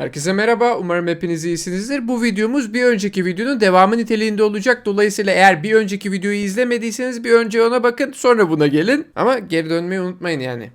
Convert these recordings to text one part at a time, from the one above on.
Herkese merhaba. Umarım hepiniz iyisinizdir. Bu videomuz bir önceki videonun devamı niteliğinde olacak. Dolayısıyla eğer bir önceki videoyu izlemediyseniz bir önce ona bakın sonra buna gelin. Ama geri dönmeyi unutmayın yani.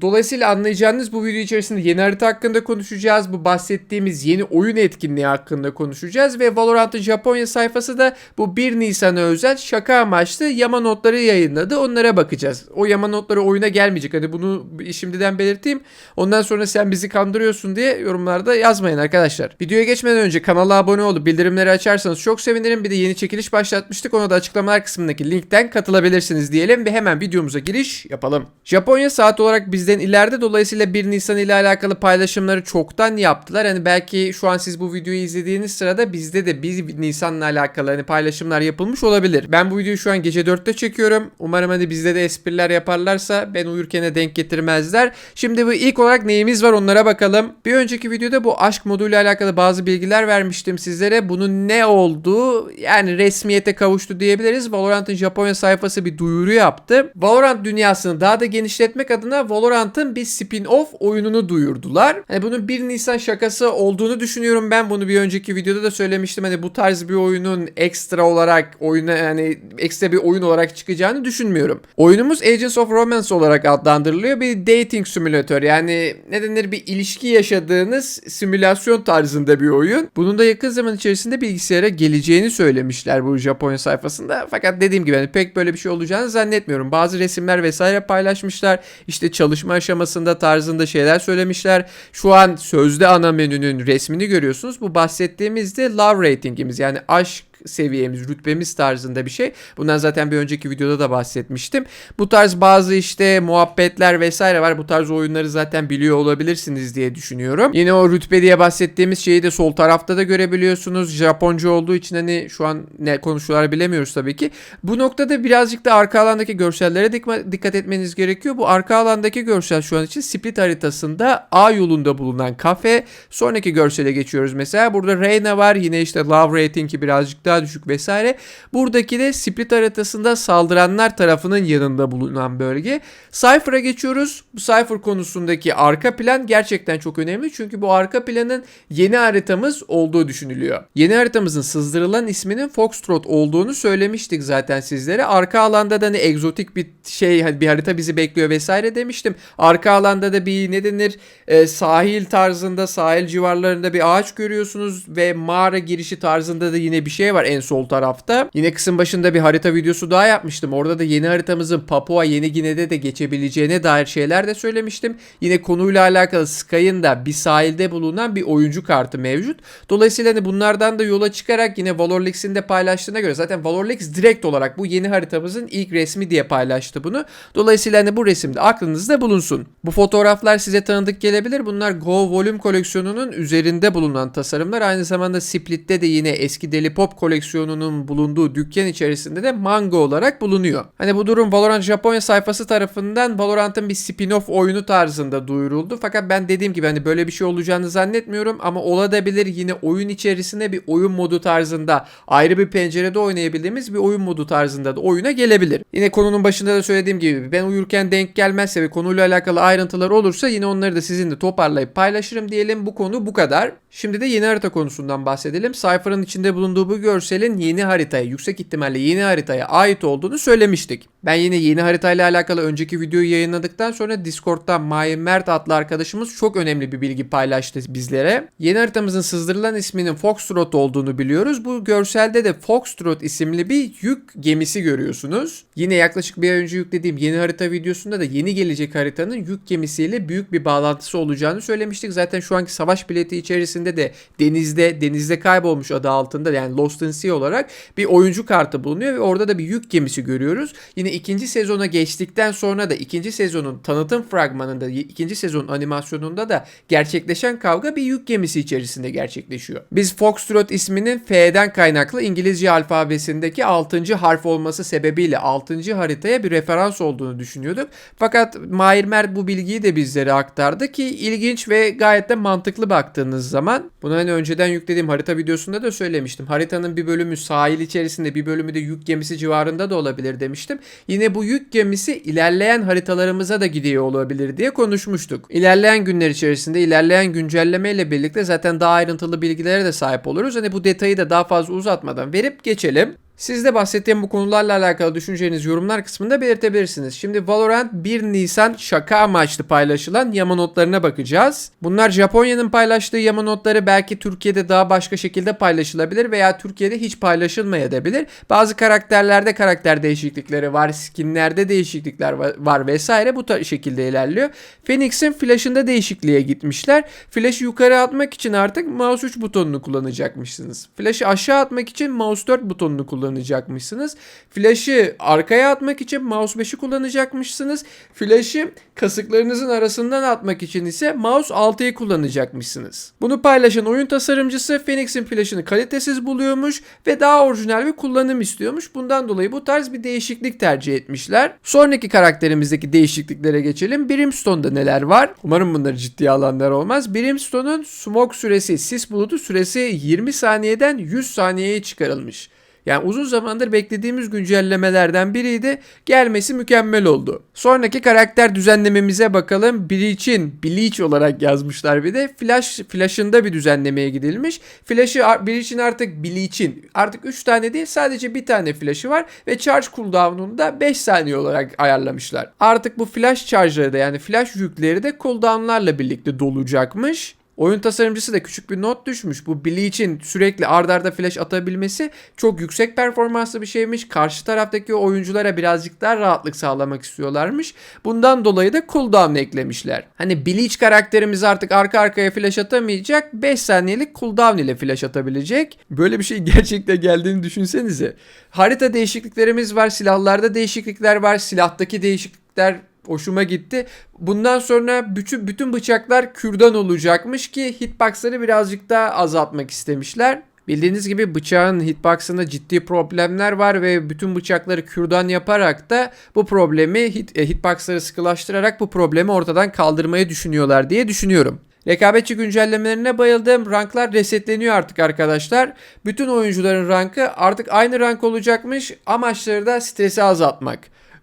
Dolayısıyla anlayacağınız bu video içerisinde yeni harita hakkında konuşacağız. Bu bahsettiğimiz yeni oyun etkinliği hakkında konuşacağız. Ve Valorant'ın Japonya sayfası da bu 1 Nisan'a özel şaka amaçlı yama notları yayınladı. Onlara bakacağız. O yama notları oyuna gelmeyecek. Hani bunu şimdiden belirteyim. Ondan sonra sen bizi kandırıyorsun diye yorumlarda yazmayın arkadaşlar. Videoya geçmeden önce kanala abone olup bildirimleri açarsanız çok sevinirim. Bir de yeni çekiliş başlatmıştık. Ona da açıklamalar kısmındaki linkten katılabilirsiniz diyelim ve hemen videomuza giriş yapalım. Japonya saat olarak bizden ileride dolayısıyla 1 Nisan ile alakalı paylaşımları çoktan yaptılar. Hani belki şu an siz bu videoyu izlediğiniz sırada bizde de 1 Nisan'la alakalı hani paylaşımlar yapılmış olabilir. Ben bu videoyu şu an gece 4'te çekiyorum. Umarım hani bizde de espriler yaparlarsa ben uyurken de denk getirmezler. Şimdi bu ilk olarak neyimiz var onlara bakalım. Bir önceki videoda bu aşk moduyla alakalı bazı bilgiler vermiştim sizlere. Bunun ne olduğu yani resmiyete kavuştu diyebiliriz. Valorant'ın Japonya sayfası bir duyuru yaptı. Valorant dünyasını daha da genişletmek adına Valorant'ın bir spin-off oyununu duyurdular. Hani bunun 1 Nisan şakası olduğunu düşünüyorum ben. Bunu bir önceki videoda da söylemiştim. Hani bu tarz bir oyunun ekstra olarak oyuna yani ekstra bir oyun olarak çıkacağını düşünmüyorum. Oyunumuz Agents of Romance olarak adlandırılıyor. Bir dating simülatör yani ne denir bir ilişki yaşadığınız simülasyon tarzında bir oyun. Bunun da yakın zaman içerisinde bilgisayara geleceğini söylemişler bu Japonya sayfasında. Fakat dediğim gibi hani pek böyle bir şey olacağını zannetmiyorum. Bazı resimler vesaire paylaşmışlar. İşte çalışma aşamasında tarzında şeyler söylemişler. Şu an sözde ana menünün resmini görüyorsunuz. Bu bahsettiğimiz de love ratingimiz yani aşk seviyemiz, rütbemiz tarzında bir şey. Bundan zaten bir önceki videoda da bahsetmiştim. Bu tarz bazı işte muhabbetler vesaire var. Bu tarz oyunları zaten biliyor olabilirsiniz diye düşünüyorum. Yine o rütbe diye bahsettiğimiz şeyi de sol tarafta da görebiliyorsunuz. Japonca olduğu için hani şu an ne konuşuyorlar bilemiyoruz tabii ki. Bu noktada birazcık da arka alandaki görsellere dikkat etmeniz gerekiyor. Bu arka alandaki görsel şu an için split haritasında A yolunda bulunan kafe. Sonraki görsele geçiyoruz mesela. Burada Reyna var. Yine işte love ratingi birazcık daha düşük vesaire. Buradaki de split haritasında saldıranlar tarafının yanında bulunan bölge. Cypher'a geçiyoruz. Bu Cypher konusundaki arka plan gerçekten çok önemli. Çünkü bu arka planın yeni haritamız olduğu düşünülüyor. Yeni haritamızın sızdırılan isminin Foxtrot olduğunu söylemiştik zaten sizlere. Arka alanda da ne egzotik bir şey hani bir harita bizi bekliyor vesaire demiştim. Arka alanda da bir ne denir e, sahil tarzında sahil civarlarında bir ağaç görüyorsunuz ve mağara girişi tarzında da yine bir şey var en sol tarafta. Yine kısım başında bir harita videosu daha yapmıştım. Orada da yeni haritamızın Papua Yeni Gine'de de geçebileceğine dair şeyler de söylemiştim. Yine konuyla alakalı Sky'ın da bir sahilde bulunan bir oyuncu kartı mevcut. Dolayısıyla hani bunlardan da yola çıkarak yine Valorlex'in de paylaştığına göre zaten Valorlex direkt olarak bu yeni haritamızın ilk resmi diye paylaştı bunu. Dolayısıyla hani bu resimde aklınızda bulunsun. Bu fotoğraflar size tanıdık gelebilir. Bunlar Go Volume koleksiyonunun üzerinde bulunan tasarımlar. Aynı zamanda Split'te de yine eski Deli Pop koleksiyonunun bulunduğu dükkan içerisinde de Mango olarak bulunuyor. Hani bu durum Valorant Japonya sayfası tarafından Valorant'ın bir spin-off oyunu tarzında duyuruldu. Fakat ben dediğim gibi hani böyle bir şey olacağını zannetmiyorum ama olabilir yine oyun içerisinde bir oyun modu tarzında ayrı bir pencerede oynayabildiğimiz bir oyun modu tarzında da oyuna gelebilir. Yine konunun başında da söylediğim gibi ben uyurken denk gelmezse ve konuyla alakalı ayrıntılar olursa yine onları da sizinle toparlayıp paylaşırım diyelim. Bu konu bu kadar. Şimdi de yeni harita konusundan bahsedelim. Cypher'ın içinde bulunduğu bu görselin yeni haritaya, yüksek ihtimalle yeni haritaya ait olduğunu söylemiştik. Ben yine yeni haritayla alakalı önceki videoyu yayınladıktan sonra Discord'dan Mahir Mert adlı arkadaşımız çok önemli bir bilgi paylaştı bizlere. Yeni haritamızın sızdırılan isminin Foxtrot olduğunu biliyoruz. Bu görselde de Foxtrot isimli bir yük gemisi görüyorsunuz. Yine yaklaşık bir ay önce yüklediğim yeni harita videosunda da yeni gelecek haritanın yük gemisiyle büyük bir bağlantısı olacağını söylemiştik. Zaten şu anki savaş bileti içerisinde de denizde denizde kaybolmuş adı altında yani Lost in Sea olarak bir oyuncu kartı bulunuyor ve orada da bir yük gemisi görüyoruz. Yine ikinci sezona geçtikten sonra da ikinci sezonun tanıtım fragmanında, ikinci sezon animasyonunda da gerçekleşen kavga bir yük gemisi içerisinde gerçekleşiyor. Biz Foxtrot isminin F'den kaynaklı İngilizce alfabesindeki 6. harf olması sebebiyle 6. haritaya bir referans olduğunu düşünüyorduk. Fakat Mahir Mert bu bilgiyi de bizlere aktardı ki ilginç ve gayet de mantıklı baktığınız zaman zaman. Bunu hani önceden yüklediğim harita videosunda da söylemiştim. Haritanın bir bölümü sahil içerisinde bir bölümü de yük gemisi civarında da olabilir demiştim. Yine bu yük gemisi ilerleyen haritalarımıza da gidiyor olabilir diye konuşmuştuk. İlerleyen günler içerisinde ilerleyen güncellemeyle birlikte zaten daha ayrıntılı bilgilere de sahip oluruz. Hani bu detayı da daha fazla uzatmadan verip geçelim. Siz de bahsettiğim bu konularla alakalı düşüncelerinizi yorumlar kısmında belirtebilirsiniz. Şimdi Valorant 1 Nisan şaka amaçlı paylaşılan yama notlarına bakacağız. Bunlar Japonya'nın paylaştığı yama notları belki Türkiye'de daha başka şekilde paylaşılabilir veya Türkiye'de hiç paylaşılmayabilir. Bazı karakterlerde karakter değişiklikleri var, skinlerde değişiklikler var, vesaire bu şekilde ilerliyor. Phoenix'in flash'ında değişikliğe gitmişler. Flash'ı yukarı atmak için artık mouse 3 butonunu kullanacakmışsınız. Flash'ı aşağı atmak için mouse 4 butonunu kullanacakmışsınız. Flash'ı arkaya atmak için mouse 5'i kullanacakmışsınız. Flash'ı kasıklarınızın arasından atmak için ise mouse 6'yı kullanacakmışsınız. Bunu paylaşan oyun tasarımcısı Phoenix'in flash'ını kalitesiz buluyormuş ve daha orijinal bir kullanım istiyormuş. Bundan dolayı bu tarz bir değişiklik tercih etmişler. Sonraki karakterimizdeki değişikliklere geçelim. Brimstone'da neler var? Umarım bunları ciddiye alanlar olmaz. Brimstone'un smoke süresi, sis bulutu süresi 20 saniyeden 100 saniyeye çıkarılmış. Yani uzun zamandır beklediğimiz güncellemelerden biriydi. Gelmesi mükemmel oldu. Sonraki karakter düzenlememize bakalım. Breach'in Bleach olarak yazmışlar bir de. Flash Flash'ında bir düzenlemeye gidilmiş. Flash'ı Breach'in artık Bleach'in artık 3 tane değil sadece bir tane flash'ı var ve charge cooldown'unu da 5 saniye olarak ayarlamışlar. Artık bu flash charge'ları da yani flash yükleri de cooldown'larla birlikte dolacakmış. Oyun tasarımcısı da küçük bir not düşmüş. Bu Bleach'in sürekli ardarda arda flash atabilmesi çok yüksek performanslı bir şeymiş. Karşı taraftaki oyunculara birazcık daha rahatlık sağlamak istiyorlarmış. Bundan dolayı da cooldown eklemişler. Hani Bleach karakterimiz artık arka arkaya flash atamayacak. 5 saniyelik cooldown ile flash atabilecek. Böyle bir şey gerçekten geldiğini düşünsenize. Harita değişikliklerimiz var. Silahlarda değişiklikler var. Silahtaki değişiklikler hoşuma gitti. Bundan sonra bütün bütün bıçaklar kürdan olacakmış ki hitbox'ları birazcık daha azaltmak istemişler. Bildiğiniz gibi bıçağın hitbox'ında ciddi problemler var ve bütün bıçakları kürdan yaparak da bu problemi hit, e, hitbox'ları sıkılaştırarak bu problemi ortadan kaldırmayı düşünüyorlar diye düşünüyorum. Rekabetçi güncellemelerine bayıldım. Ranklar resetleniyor artık arkadaşlar. Bütün oyuncuların rankı artık aynı rank olacakmış. Amaçları da stresi azaltmak.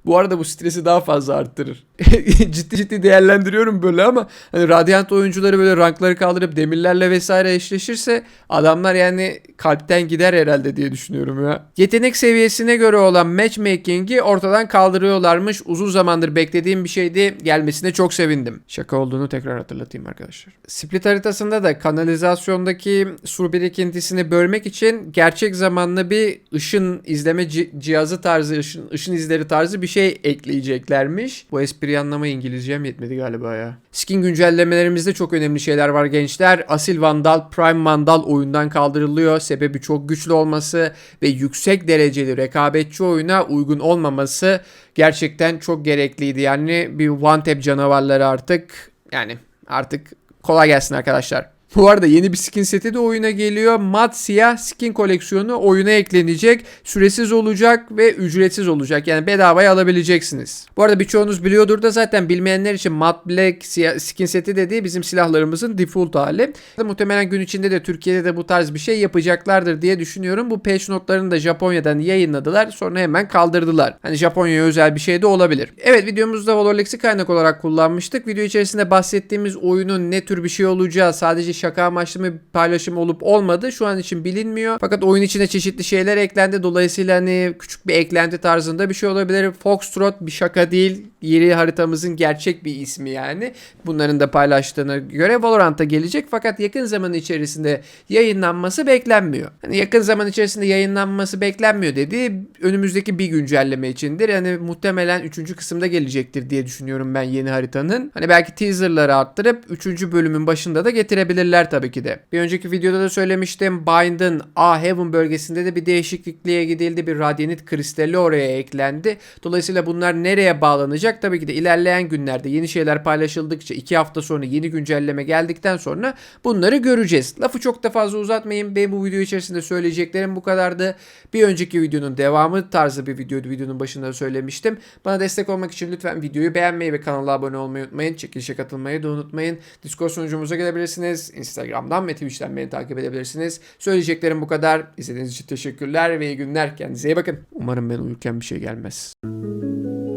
Bu arada bu stresi daha fazla arttırır. ciddi ciddi değerlendiriyorum böyle ama hani Radiant oyuncuları böyle rankları kaldırıp demirlerle vesaire eşleşirse adamlar yani kalpten gider herhalde diye düşünüyorum ya. Yetenek seviyesine göre olan matchmaking'i ortadan kaldırıyorlarmış. Uzun zamandır beklediğim bir şeydi. Gelmesine çok sevindim. Şaka olduğunu tekrar hatırlatayım arkadaşlar. Split haritasında da kanalizasyondaki sur birikintisini bölmek için gerçek zamanlı bir ışın izleme ci- cihazı tarzı, ışın, ışın izleri tarzı bir şey ekleyeceklermiş. Bu espriyi anlamaya İngilizcem yetmedi galiba ya. Skin güncellemelerimizde çok önemli şeyler var gençler. Asil Vandal, Prime Vandal oyundan kaldırılıyor. Sebebi çok güçlü olması ve yüksek dereceli rekabetçi oyuna uygun olmaması gerçekten çok gerekliydi. Yani bir one tap canavarları artık yani artık kolay gelsin arkadaşlar. Bu arada yeni bir skin seti de oyuna geliyor. Mat siyah skin koleksiyonu oyuna eklenecek. Süresiz olacak ve ücretsiz olacak. Yani bedavaya alabileceksiniz. Bu arada birçoğunuz biliyordur da zaten bilmeyenler için Mat Black siyah skin seti dediği bizim silahlarımızın default hali. Muhtemelen gün içinde de Türkiye'de de bu tarz bir şey yapacaklardır diye düşünüyorum. Bu patch notlarını da Japonya'dan yayınladılar. Sonra hemen kaldırdılar. Hani Japonya'ya özel bir şey de olabilir. Evet videomuzda Valorlex'i kaynak olarak kullanmıştık. Video içerisinde bahsettiğimiz oyunun ne tür bir şey olacağı sadece şaka amaçlı bir paylaşım olup olmadı şu an için bilinmiyor. Fakat oyun içine çeşitli şeyler eklendi. Dolayısıyla hani küçük bir eklenti tarzında bir şey olabilir. Foxtrot bir şaka değil. Yeri haritamızın gerçek bir ismi yani. Bunların da paylaştığına göre Valorant'a gelecek fakat yakın zaman içerisinde yayınlanması beklenmiyor. Hani yakın zaman içerisinde yayınlanması beklenmiyor dediği önümüzdeki bir güncelleme içindir. Yani muhtemelen 3. kısımda gelecektir diye düşünüyorum ben yeni haritanın. Hani belki teaserları arttırıp 3. bölümün başında da getirebilirler tabii ki de. Bir önceki videoda da söylemiştim. Bind'ın A Heaven bölgesinde de bir değişiklikliğe gidildi. Bir radyanit kristali oraya eklendi. Dolayısıyla bunlar nereye bağlanacak? Tabii ki de ilerleyen günlerde yeni şeyler paylaşıldıkça 2 hafta sonra yeni güncelleme geldikten sonra bunları göreceğiz. Lafı çok da fazla uzatmayayım. Ben bu video içerisinde söyleyeceklerim bu kadardı. Bir önceki videonun devamı tarzı bir videoydu. Videonun başında söylemiştim. Bana destek olmak için lütfen videoyu beğenmeyi ve kanala abone olmayı unutmayın. Çekilişe katılmayı da unutmayın. Discord sunucumuza gelebilirsiniz. Instagram'dan ve Twitch'ten beni takip edebilirsiniz. Söyleyeceklerim bu kadar. İzlediğiniz için teşekkürler ve iyi günler. Kendinize iyi bakın. Umarım ben uyurken bir şey gelmez. Thank